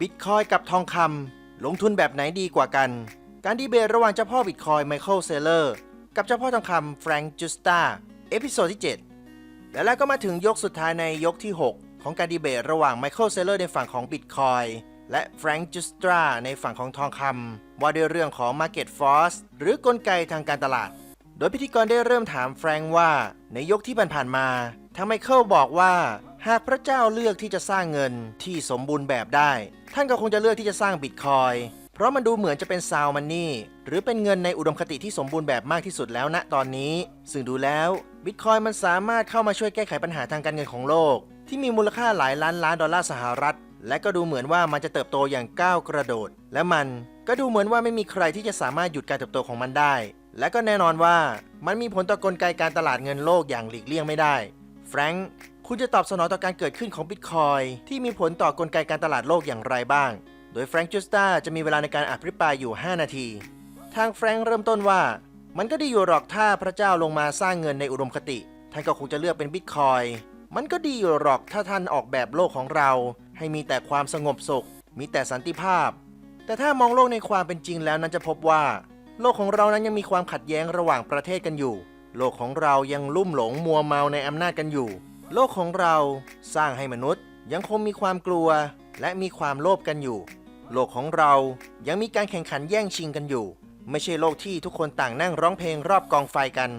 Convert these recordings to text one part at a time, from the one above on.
บิตคอยกับทองคำลงทุนแบบไหนดีกว่ากัน การดีเบตระหว่างเจ้าพ่อบิตคอยไมเคิลเซเลอร์กับเจ้าพ่อทองคำแฟรงค์จูสตาเอพิโซดที่ 7 และแล้วก็มาถึงยกสุดท้ายในยกที่ 6 ของการดีเบตระหว่างไมเคิลเซเลอร์ในฝั่งของบิตคอยและแฟรงค์จูสตาในฝั่งของทองคำว่าด้วยเรื่องของ Market Force หรือกลไกทางการตลาด โดยพิธีกรได้เริ่มถามแฟรงค์ว่าในยกที่ผ่านๆมาทางไมเคิลบอกว่า หากพระเจ้าเลือกที่จะสร้างเงินที่สมบูรณ์แบบได้ ท่านก็คงจะเลือกที่จะสร้างบิตคอยเพราะมันดูเหมือนจะเป็นซาวมันนี่หรือเป็นเงินในอุดมคติที่สมบูรณ์แบบมากที่สุดแล้วณตอนนี้ ซึ่งดูแล้วบิตคอยมันสามารถเข้ามาช่วยแก้ไขปัญหาทางการเงินของโลก ที่มีมูลค่าหลายล้านล้านดอลลาร์สหรัฐ และก็ดูเหมือนว่ามันจะเติบโตอย่างก้าวกระโดด และมันก็ดูเหมือนว่าไม่มีใครที่จะสามารถหยุดการเติบโตของมันได้ และก็แน่นอนว่ามันมีผลต่อกลไกการตลาดเงินโลกอย่างหลีกเลี่ยงไม่ได้แฟรงค์ คุณจะตอบสนองต่อการเกิดขึ้นของบิตคอยที่มีผลต่อกลไกการตลาดโลกอย่างไรบ้าง โดยแฟรงค์จูสตาจะมีเวลาในการอภิปรายอยู่ 5 นาที ทางแฟรงค์เริ่มต้นว่า มันก็ดีอยู่หรอกถ้าพระเจ้าลงมาสร้างเงินในอุดมคติ ท่านก็คงจะเลือกเป็นบิตคอยมันก็ดีอยู่หรอกถ้าท่านออกแบบโลกของเรา ให้มีแต่ความสงบสุข มีแต่สันติภาพ แต่ถ้ามองโลกในความเป็นจริงแล้วนั้นจะพบว่า โลกของเรานั้นยังมีความขัดแย้งระหว่างประเทศกันอยู่ โลกของเรายังลุ่มหลงมัวเมาในอำนาจกันอยู่ โลกของเราสร้างให้มนุษย์ยังคงมีความกลัว และมีความโลภกันอยู่ โลกของเรายังมีการแข่งขันแย่งชิงกันอยู่ ไม่ใช่โลกที่ทุกคนต่างนั่งร้องเพลงรอบกองไฟกัน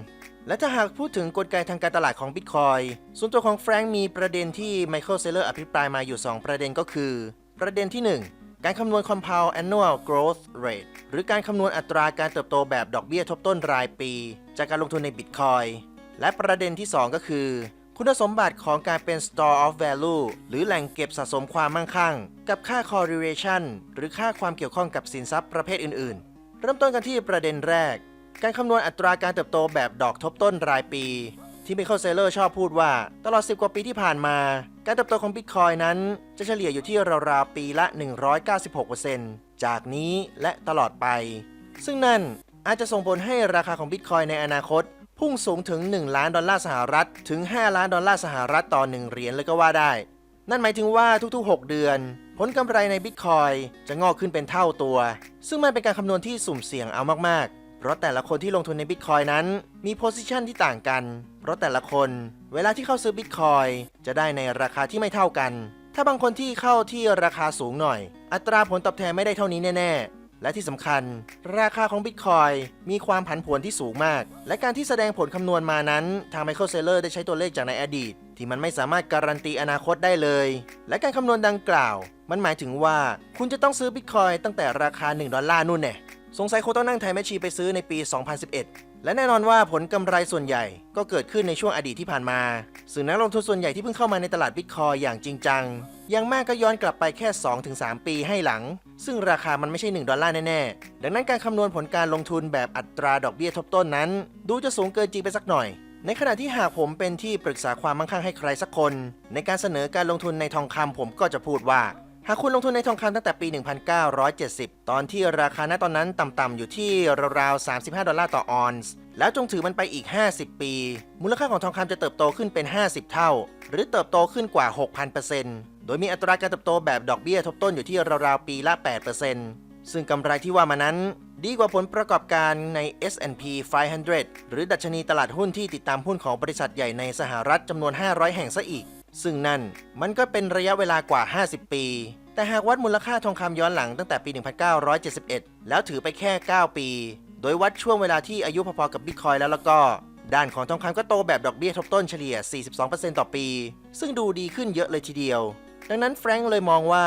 และถ้าหากพูดถึงกลไกทางการตลาดของบิตคอยส่วนตัวของแฟรงค์มีประเด็นที่ไมเคิลเซเลอร์อภิปรายมาอยู่ 2 ประเด็นก็คือ ประเด็นที่ 1 การคำนวณ compound annual growth rate หรือการคำนวณอัตราการเติบโตแบบดอกเบี้ยทบต้นรายปี จากการลงทุนในบิตคอยและประเด็นที่ 2 ก็คือ คุณสมบัติของการเป็น store of value หรือแหล่งเก็บสะสมความมั่งคั่ง กับค่า correlation หรือค่าความเกี่ยวข้องกับสินทรัพย์ประเภทอื่นๆ เริ่มต้นกันที่ประเด็นแรก การคำนวณอัตราการเติบโตแบบดอกทบต้นรายปี ที่ไมเคิลเซเลอร์ชอบพูดว่า ตลอด 10 กว่าปีที่ผ่านมา การเติบโตของบิตคอยนั้น จะเฉลี่ยอยู่ที่ราวๆปีละ 196%จากนี้และตลอดไป ซึ่งนั่นอาจจะส่งผลให้ราคาของบิตคอยในอนาคต พุ่งสูงถึง 1 ล้านดอลลาร์สหรัฐถึง 5 ล้านดอลลาร์สหรัฐต่อ 1 เหรียญเลยก็ว่าได้ นั่นหมายถึงว่าทุกๆ 6 เดือน ผลกำไรในบิตคอยจะงอกขึ้นเป็นเท่าตัว ซึ่งมันเป็นการคำนวณที่สุ่มเสี่ยงเอามากๆ เพราะแต่ละคนที่ลงทุนในบิตคอยนั้น มีโพซิชันที่ต่างกัน เพราะแต่ละคนเวลาที่เข้าซื้อบิตคอยจะได้ในราคาที่ไม่เท่ากัน ถ้าบางคนที่เข้าที่ราคาสูงหน่อย อัตราผลตอบแทนไม่ได้เท่านี้แน่ๆ และที่สำคัญ ราคาของบิตคอยมีความผันผวนที่สูงมาก และการที่แสดงผลคำนวณมานั้น ทางไมเคิลเซเลอร์ได้ใช้ตัวเลขจากในอดีต ที่มันไม่สามารถการันตีอนาคตได้เลย และการคำนวณดังกล่าว มันหมายถึงว่าคุณจะต้องซื้อบิตคอยตั้งแต่ราคา 1 ดอลลาร์นู่นแน่สงสัยคงต้องนั่งไทยแมชชีไปซื้อในปี 2011 และแน่นอนว่าผลกำไรส่วนใหญ่ก็เกิดขึ้นในช่วงอดีตที่ผ่านมา ซึ่งนักลงทุนส่วนใหญ่ที่เพิ่งเข้ามาในตลาดบิตคอยอย่างจริงจังยังมากก็ย้อนกลับไปแค่ 2-3 ปีให้หลัง ซึ่งราคามันไม่ใช่ 1 ดอลลาร์แน่ๆ ดังนั้นการคำนวณผลการลงทุนแบบอัตราดอกเบี้ยทบต้นนั้น ดูจะสูงเกินจริงไปสักหน่อย ในขณะที่หากผมเป็นที่ปรึกษาความมั่งคั่งให้ใครสักคน ในการเสนอการลงทุนในทองคำผมก็จะพูดว่า หากคุณลงทุนในทองคำตั้งแต่ปี 1970 ตอนที่ราคาณตอนนั้นต่ำๆอยู่ที่ราวๆ 35 ดอลลาร์ต่อออนซ์ แล้วจงถือมันไปอีก 50 ปี มูลค่าของทองคำจะเติบโตขึ้นเป็น 50 เท่า หรือเติบโตขึ้นกว่า 6,000%โดยมีอัตราการเติบโตแบบดอกเบี้ยทบต้นอยู่ที่ราวๆ ปีละ 8%ซึ่งกำไรที่ว่ามานั้นดีกว่าผลประกอบการใน S&P 500 หรือดัชนีตลาดหุ้นที่ติดตามหุ้นของบริษัทใหญ่ในสหรัฐจำนวน 500 แห่งซะอีก ซึ่งนั่นมันก็เป็นระยะเวลากว่า 50 ปี แต่หากวัดมูลค่าทองคำย้อนหลังตั้งแต่ปี 1971 แล้วถือไปแค่ 9 ปี โดยวัดช่วงเวลาที่อายุพอๆกับบิตคอยแล้วแล้วก็ ด้านของทองคำก็โตแบบดอกเบี้ยทบต้นเฉลี่ย 42%ต่อปี ซึ่งดูดีขึ้นเยอะเลยทีเดียว ดังนั้นแฟรงค์เลยมองว่า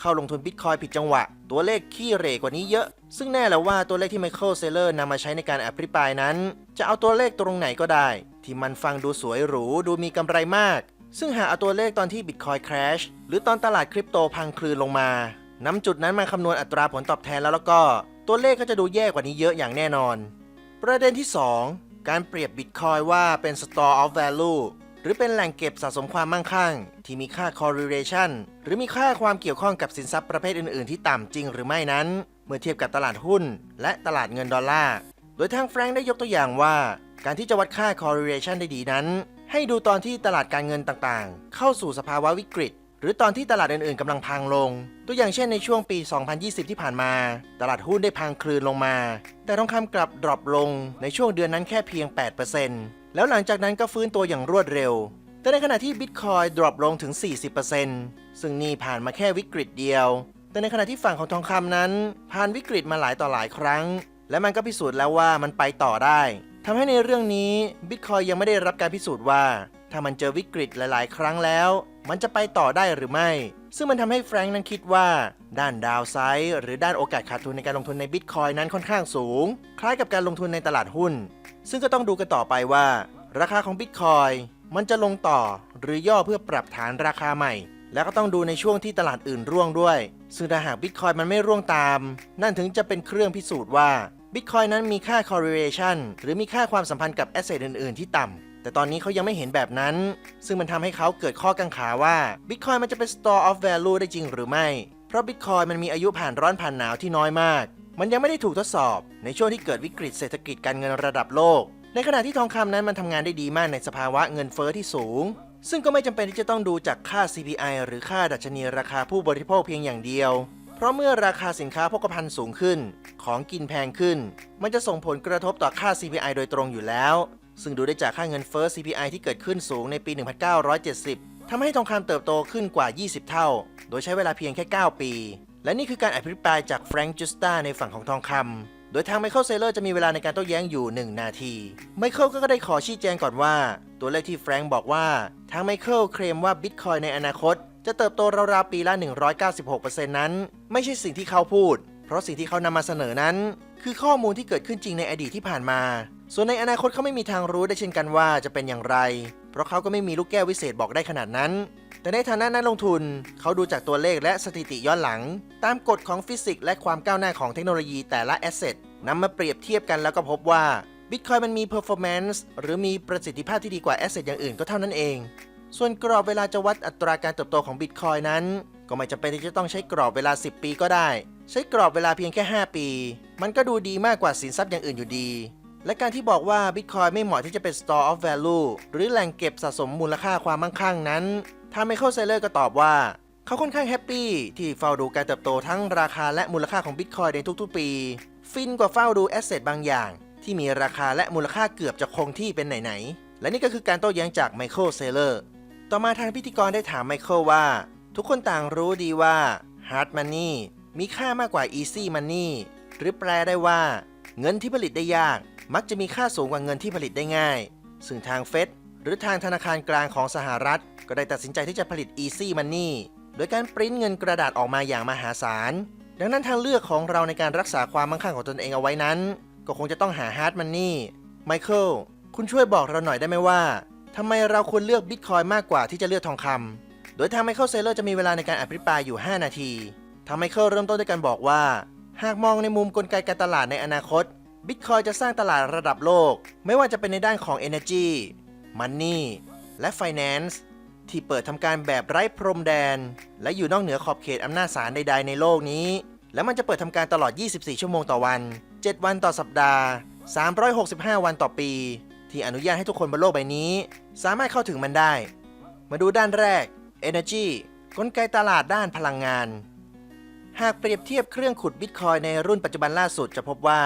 เข้าลงทุนบิตคอยผิดจังหวะ ตัวเลขขี้เหร่กว่านี้เยอะ ซึ่งแน่แล้วว่าตัวเลขที่ไมเคิลเซเลอร์นำมาใช้ในการอภิปรายนั้น จะเอาตัวเลขตรงไหนก็ได้ ที่มันฟังดูสวยหรูดูมีกำไรมาก ซึ่งหากเอาตัวเลขตอนที่ Bitcoin Crash หรือตอนตลาดคริปโตพังคลืนลงมานำจุดนั้นมาคำนวณอัตราผลตอบแทนแล้วแล้วก็ ตัวเลขก็จะดูแย่กว่านี้เยอะอย่างแน่นอน ประเด็นที่ 2 การเปรียบ Bitcoin ว่าเป็น Store of Value หรือเป็นแหล่งเก็บสะสมความมั่งคั่ง ที่มีค่า correlation หรือมีค่าความเกี่ยวข้องกับสินทรัพย์ประเภทอื่น ๆ ที่ต่ำจริงหรือไม่นั้น เมื่อเทียบกับตลาดหุ้น และตลาดเงินดอลลาร์ โดยทางแฟรงค์ได้ยกตัวอย่างว่า การที่จะวัดค่า correlation ได้ดีนั้น ให้ดูตอนที่ตลาดการเงินต่างๆ เข้าสู่สภาวะวิกฤต หรือตอนที่ตลาดอื่นๆกำลังพังลง ตัวอย่างเช่นในช่วงปี 2020 ที่ผ่านมา ตลาดหุ้นได้พังคลืนลงมา แต่ทองคำกลับดรอปลงในช่วงเดือนนั้นแค่เพียง 8%แล้วหลังจากนั้นก็ฟื้นตัวอย่างรวดเร็ว แต่ในขณะที่บิตคอยดรอปลงถึง 40%ซึ่งนี่ผ่านมาแค่วิกฤตเดียว แต่ในขณะที่ฝั่งของทองคำนั้น ผ่านวิกฤตมาหลายต่อหลายครั้ง และมันก็พิสูจน์แล้วว่ามันไปต่อได้ ทำให้ในเรื่องนี้บิตคอยยังไม่ได้รับการพิสูจน์ว่า ถ้ามันเจอวิกฤตหลาย ๆ ครั้งแล้ว มันจะไปต่อได้หรือไม่ ซึ่งมันทำให้แฟรงค์นั้นคิดว่า ด้านดาวไซด์หรือด้านโอกาสขาดทุนในการลงทุนในบิตคอยนั้นค่อนข้างสูง คล้ายกับการลงทุนในตลาดหุ้น ซึ่งก็ต้องดูกันต่อไปว่า ราคาของบิตคอยมันจะลงต่อหรือย่อเพื่อปรับฐานราคาใหม่ แล้วก็ต้องดูในช่วงที่ตลาดอื่นร่วงด้วย ซึ่งถ้าหากบิตคอยมันไม่ร่วงตาม นั่นถึงจะเป็นเครื่องพิสูจน์ว่า บิตคอยนั้นมีค่า correlation หรือมีค่าความสัมพันธ์กับ asset อื่น ๆ ที่ต่ำแต่ตอนนี้เขายังไม่เห็นแบบนั้น ซึ่งมันทำให้เขาเกิดข้อกังขาว่า Bitcoin มันจะเป็น store of value ได้จริงหรือไม่ เพราะ Bitcoin มันมีอายุผ่านร้อนผ่านหนาวที่น้อยมาก มันยังไม่ได้ถูกทดสอบ ในช่วงที่เกิดวิกฤตเศรษฐกิจการเงินระดับโลก ในขณะที่ทองคำนั้นมันทำงานได้ดีมากในสภาวะเงินเฟอ้อที่สูง ซึ่งก็ไม่จำเป็นที่จะต้องดูจากค่า CPI หรือค่าดัชนีราคาผู้บริโภคเพียงอย่างเดียว เพราะเมื่อราคาสินค้าโภคภัณฑ์สูงขึ้น ของกินแพงขึ้น มันจะส่งผลกระทบต่อค่า CPI โดยตรงอยู่แล้ว ซึ่งดูได้จากค่าเงินเฟ้อ CPI ที่เกิดขึ้นสูงในปี 1970 ทำให้ทองคำเติบโตขึ้นกว่า 20 เท่า โดยใช้เวลาเพียงแค่ 9 ปี และนี่คือการอภิปรายจากแฟรงค์จูสตาในฝั่งของทองคำ โดยทางไมเคิลเซเลอร์จะมีเวลาในการโต้แย้งอยู่ 1 นาที ไมเคิลก็ได้ขอชี้แจงก่อนว่า ตัวเลขที่แฟรงค์บอกว่า ทางไมเคิลเคลมว่าบิตคอยในอนาคต จะเติบโตราวๆปีละ 196%นั้น ไม่ใช่สิ่งที่เขาพูด เพราะสิ่งที่เขานำมาเสนอนั้น คือข้อมูลที่เกิดขึ้นจริงในอดีตที่ผ่านมา ส่วนในอนาคตเขาไม่มีทางรู้ได้เช่นกันว่าจะเป็นอย่างไร เพราะเขาก็ไม่มีลูกแก้ววิเศษบอกได้ขนาดนั้น แต่ในฐานะนักลงทุน เขาดูจากตัวเลขและสถิติย้อนหลัง ตามกฎของฟิสิกส์และความก้าวหน้าของเทคโนโลยีแต่ละแอสเซทนำมาเปรียบเทียบกันแล้วก็พบว่า Bitcoin มันมี performance หรือมีประสิทธิภาพที่ดีกว่าแอสเซทอย่างอื่นก็เท่านั้นเอง ส่วนกรอบเวลาจะวัดอัตราการเติบโตของ Bitcoin นั้น ก็ไม่จำเป็นที่จะต้องใช้กรอบเวลา 10 ปีก็ได้ ใช้กรอบเวลาเพียงแค่ 5 ปี มันก็ดูดีมากกว่าสินทรัพย์อย่างอื่นอยู่ดี และการที่บอกว่า Bitcoin ไม่เหมาะที่จะเป็น store of value หรือแหล่งเก็บสะสมมูลค่าความมั่งคั่งนั้นทางไมเคิลเซเลอร์ก็ตอบว่า เขาค่อนข้างแฮปปี้ที่เฝ้าดูการเติบโตทั้งราคาและมูลค่าของ Bitcoin ในทุกๆ ปี ฟินกว่าเฝ้าดูแอสเซทบางอย่าง ที่มีราคาและมูลค่าเกือบจะคงที่เป็นไหนๆและนี่ก็คือการโต้แย้งจากไมเคิลเซเลอร์ ต่อมาทางพิธีกรได้ถามไมเคิลว่า ทุกคนต่างรู้ดีว่า Hard Money มีค่ามากกว่า Easy Money หรือแปลได้ว่า เงินที่ผลิตได้ยาก มักจะมีค่าสูงกว่าเงินที่ผลิตได้ง่าย ซึ่งทางเฟดหรือทางธนาคารกลางของสหรัฐ ก็ได้ตัดสินใจที่จะผลิต Easy Money โดยการปริ้นเงินกระดาษออกมาอย่างมหาศาล ดังนั้นทางเลือกของเราในการรักษาความมั่งคั่งของตนเองเอาไว้นั้น ก็คงจะต้องหา Hard Money ไมเคิลคุณช่วยบอกเราหน่อยได้ไหมว่า ทำไมเราควรเลือกบิตคอยมากกว่าที่จะเลือกทองคำโดยทางไมเคิลเซเลอร์จะมีเวลาในการอภิปรายอยู่ 5 นาทีทางไมเคิลเริ่มต้นด้วยการบอกว่า หากมองในมุมกลไกการตลาดในอนาคตบิตคอยจะสร้างตลาดระดับโลก ไม่ว่าจะเป็นในด้านของ Energy Money และ Finance ที่เปิดทำการแบบไร้พรมแดน และอยู่นอกเหนือขอบเขตอำนาจศาลใด ๆ ในโลกนี้ และมันจะเปิดทำการตลอด 24 ชั่วโมงต่อวัน 7 วันต่อสัปดาห์ 365 วันต่อปี ที่อนุญาตให้ทุกคนบนโลกใบนี้ สามารถเข้าถึงมันได้ มาดูด้านแรก Energy กลไกตลาดด้านพลังงาน หากเปรียบเทียบเครื่องขุดบิตคอยในรุ่นปัจจุบันล่าสุดจะพบว่า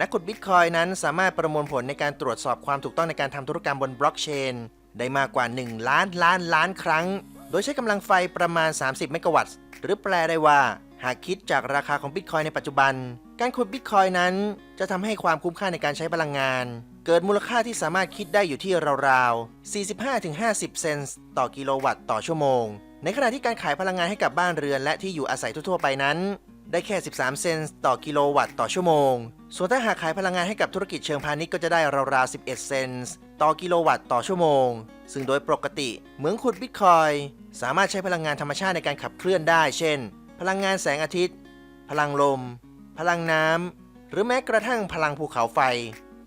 นักขุดบิตคอยนั้นสามารถประมวลผลในการตรวจสอบความถูกต้องในการทำธุรกรรมบนบล็อกเชน ได้มากกว่า 1 ล้านล้านล้านครั้ง โดยใช้กำลังไฟประมาณ 30 เมกะวัตต์ หรือแปลได้ว่า หากคิดจากราคาของบิตคอยในปัจจุบัน การขุดบิตคอยนั้นจะทำให้ความคุ้มค่าในการใช้พลังงาน เกิดมูลค่าที่สามารถคิดได้อยู่ที่ราวๆ 45-50 เซนต์ต่อกิโลวัตต์ต่อชั่วโมง ในขณะที่การขายพลังงานให้กับบ้านเรือนและที่อยู่อาศัยทั่วๆไปนั้น ได้แค่ 13 เซนต์ต่อกิโลวัตต์ต่อชั่วโมง ส่วนถ้าหากขายพลังงานให้กับธุรกิจเชิงพาณิชย์ก็จะได้ราวๆ 11 เซนต์ต่อกิโลวัตต์ต่อชั่วโมง ซึ่งโดยปกติเหมืองขุดบิตคอยสามารถใช้พลังงานธรรมชาติในการขับเคลื่อนได้ เช่น พลังงานแสงอาทิตย์ พลังลม พลังน้ำหรือแม้กระทั่งพลังภูเขาไฟ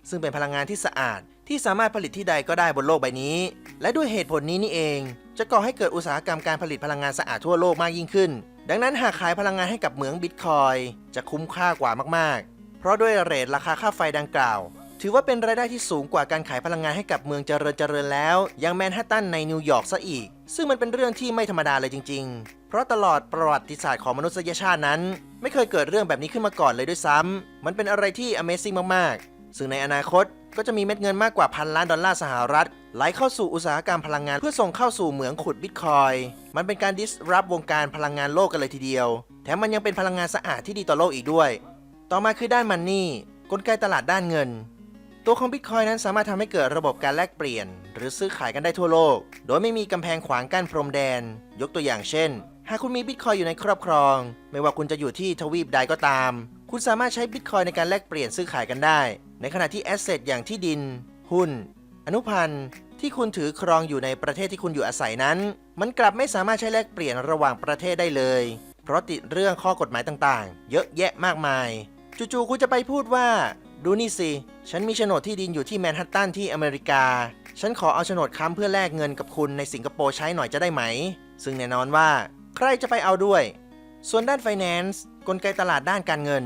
ซึ่งเป็นพลังงานที่สะอาดที่สามารถผลิตที่ใดก็ได้บนโลกใบนี้ และด้วยเหตุผลนี้นี่เอง จะก่อให้เกิดอุตสาหกรรมการผลิตพลังงานสะอาดทั่วโลกมากยิ่งขึ้น ดังนั้นหากขายพลังงานให้กับเหมืองบิตคอยจะคุ้มค่ากว่ามากๆ เพราะด้วยเรทราคาค่าไฟดังกล่าว ถือว่าเป็นรายได้ที่สูงกว่าการขายพลังงานให้กับเมืองเจริญเจริญแล้วอย่างแมนฮัตตันในนิวยอร์กซะอีก ซึ่งมันเป็นเรื่องที่ไม่ธรรมดาเลยจริง ๆ เพราะตลอดประวัติศาสตร์ของมนุษยชาตินั้น ไม่เคยเกิดเรื่องแบบนี้ขึ้นมาก่อนเลยด้วยซ้ำมันเป็นอะไรที่ Amazing มากๆ ซึ่งในอนาคตก็จะมีเม็ดเงินมากกว่าพันล้านดอลลาร์สหรัฐไหลเข้าสู่อุตสาหกรรมพลังงานเพื่อส่งเข้าสู่เหมืองขุดบิตคอยมันเป็นการ disrupt วงการพลังงานโลกกันเลยทีเดียว แถมมันยังเป็นพลังงานสะอาดที่ดีต่อโลกอีกด้วย ต่อมาคือด้านมันนี่กลไกตลาดด้านเงิน ตัวของ Bitcoin นั้นสามารถทำให้เกิดระบบการแลกเปลี่ยน หรือซื้อขายกันได้ทั่วโลก โดยไม่มีกำแพงขวางกั้นพรมแดน ยกตัวอย่างเช่น หากคุณมี Bitcoin อยู่ในครอบครอง ไม่ว่าคุณจะอยู่ที่ทวีปใดก็ตาม คุณสามารถใช้ Bitcoin ในการแลกเปลี่ยนซื้อขายกันได้ ในขณะที่แอสเซทอย่างที่ดิน หุ้น อนุพันธ์ ที่คุณถือครองอยู่ในประเทศที่คุณอยู่อาศัยนั้น มันกลับไม่สามารถใช้แลกเปลี่ยนระหว่างประเทศได้เลย เพราะติดเรื่องข้อกฎหมายต่างๆ เยอะแยะมากมาย จู่ๆคุณจะไปพูดว่า ดูนี่สิ ฉันมีโฉนดที่ดินอยู่ที่แมนฮัตตันที่อเมริกา ฉันขอเอาโฉนดค้ำเพื่อแลกเงินกับคุณในสิงคโปร์ใช้หน่อยจะได้ไหม ซึ่งแน่นอนว่า ใครจะไปเอาด้วย ส่วนด้าน Finance กลไกตลาดด้านการเงิน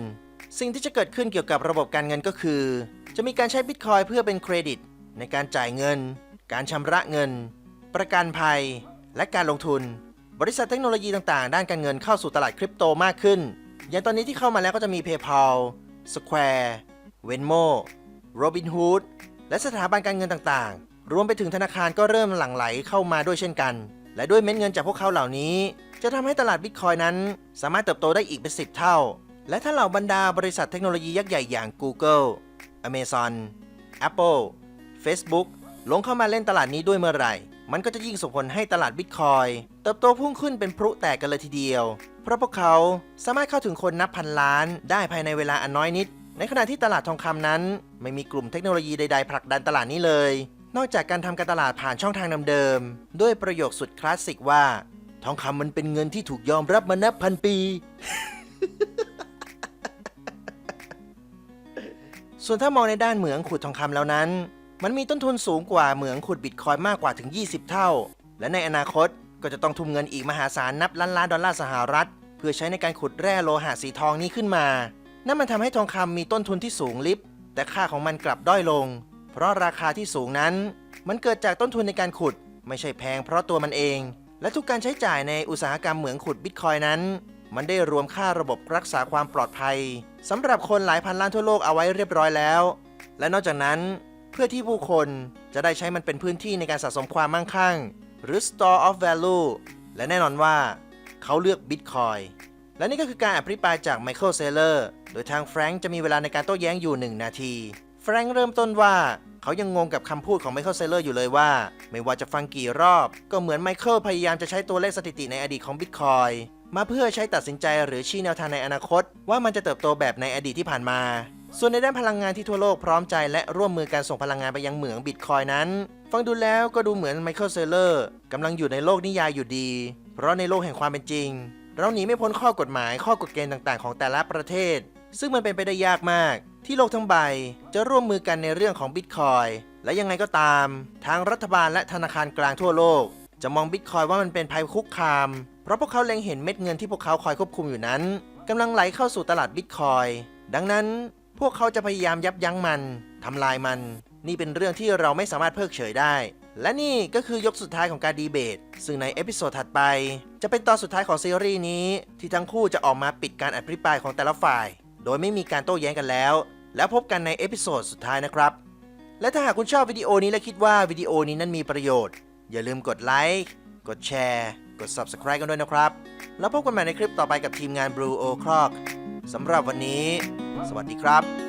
สิ่งที่จะเกิดขึ้นเกี่ยวกับระบบการเงินก็คือ จะมีการใช้บิตคอยเพื่อเป็นเครดิต ในการจ่ายเงิน การชำระเงิน ประกันภัย และการลงทุน บริษัทเทคโนโลยีต่างๆ ด้านการเงินเข้าสู่ตลาดคริปโตมากขึ้น อย่างตอนนี้ที่เข้ามาแล้วก็จะมี PayPal Square Venmo Robinhood และสถาบันการเงินต่างๆ รวมไปถึงธนาคารก็เริ่มหลั่งไหลเข้ามาด้วยเช่นกัน และด้วยเม็ดเงินจากพวกเขาเหล่านี้ จะทำให้ตลาดบิตคอยนั้น สามารถเติบโตได้อีกเป็น10เท่า และถ้าเหล่าบรรดาบริษัทเทคโนโลยียักษ์ใหญ่อย่าง Google Amazon Apple Facebook ลงเข้ามาเล่นตลาดนี้ด้วยเมื่อไหร่ มันก็จะยิ่งส่งผลให้ตลาดบิตคอยเติบโตพุ่งขึ้นเป็นพลุแตกกันเลยทีเดียว เพราะพวกเขาสามารถเข้าถึงคนนับพันล้านได้ภายในเวลาอันน้อยนิด ในขณะที่ตลาดทองคำนั้น ไม่มีกลุ่มเทคโนโลยีใดๆผลักดันตลาดนี้เลย นอกจากการทำการตลาดผ่านช่องทางเดิมๆด้วยประโยคสุดคลาสสิกว่า ทองคำมันเป็นเงินที่ถูกยอมรับมานับพันปี ส่วนถ้ามองในด้านเหมืองขุดทองคำแล้วนั้น มันมีต้นทุนสูงกว่าเหมืองขุดบิตคอยมากกว่าถึง 20 เท่า และในอนาคตก็จะต้องทุ่มเงินอีกมหาศาลนับล้านล้านดอลลาร์สหรัฐ เพื่อใช้ในการขุดแร่โลหะสีทองนี้ขึ้นมา นั่นมันทำให้ทองคำมีต้นทุนที่สูงลิบแต่ค่าของมันกลับด้อยลง เพราะราคาที่สูงนั้น มันเกิดจากต้นทุนในการขุด ไม่ใช่แพงเพราะตัวมันเอง และทุกการใช้จ่ายในอุตสาหกรรมเหมืองขุดบิตคอยนั้น มันได้รวมค่าระบบรักษาความปลอดภัยสำหรับคนหลายพันล้านทั่วโลกเอาไว้เรียบร้อยแล้ว และนอกจากนั้น เพื่อที่ผู้คนจะได้ใช้มันเป็นพื้นที่ในการสะสมความมั่งคั่ง หรือ store of value และแน่นอนว่าเขาเลือก Bitcoin และนี่ก็คือการอภิปรายจากไมเคิลเซเลอร์ โดยทางแฟรงค์จะมีเวลาในการโต้แย้งอยู่ 1 นาที แฟรงค์เริ่มต้นว่าเขายังงงกับคำพูดของไมเคิลเซเลอร์อยู่เลยว่า ไม่ว่าจะฟังกี่รอบ ก็เหมือนไมเคิลพยายามจะใช้ตัวเลขสถิติในอดีตของ Bitcoin มาเพื่อใช้ตัดสินใจหรือชี้แนวทางในอนาคต ว่ามันจะเติบโตแบบในอดีตที่ผ่านมา ส่วนในด้านพลังงานที่ทั่วโลกพร้อมใจและร่วมมือการส่งพลังงานไปยังเหมืองบิตคอยนั้น ฟังดูแล้วก็ดูเหมือนไมเคิลเซเลอร์กำลังอยู่ในโลกนิยายอยู่ดี เพราะในโลกแห่งความเป็นจริง เราหนีไม่พ้นข้อกฎหมายข้อกฎเกณฑ์ต่างๆ ของแต่ละประเทศ ซึ่งมันเป็นไปได้ยากมาก ที่โลกทั้งใบจะร่วมมือกันในเรื่องของบิตคอยและยังไงก็ตาม ทางรัฐบาลและธนาคารกลางทั่วโลก จะมองบิตคอยว่ามันเป็นภัยคุกคาม เพราะพวกเขาเล็งเห็นเม็ดเงินที่พวกเขาคอยควบคุมอยู่นั้นกำลังไหลเข้าสู่ตลาดบิตคอยดังนั้นพวกเขาจะพยายามยับยั้งมันทำลายมัน นี่เป็นเรื่องที่เราไม่สามารถเพิกเฉยได้ และนี่ก็คือยกสุดท้ายของการดีเบต ซึ่งในเอพิโซดถัดไป จะเป็นตอนสุดท้ายของซีรีส์นี้ ที่ทั้งคู่จะออกมาปิดการอภิปรายของแต่ละฝ่าย โดยไม่มีการโต้แย้งกันแล้ว แล้วพบกันในเอพิโซดสุดท้ายนะครับ และถ้าหากคุณชอบวิดีโอนี้และคิดว่าวิดีโอนี้นั้นมีประโยชน์ อย่าลืมกดไลค์กดแชร์กด Subscribe กันด้วยนะครับ แล้วพบกันใหม่ในคลิปต่อไปกับทีมงาน Blue O Clock สำหรับวันนี้ สวัสดีครับ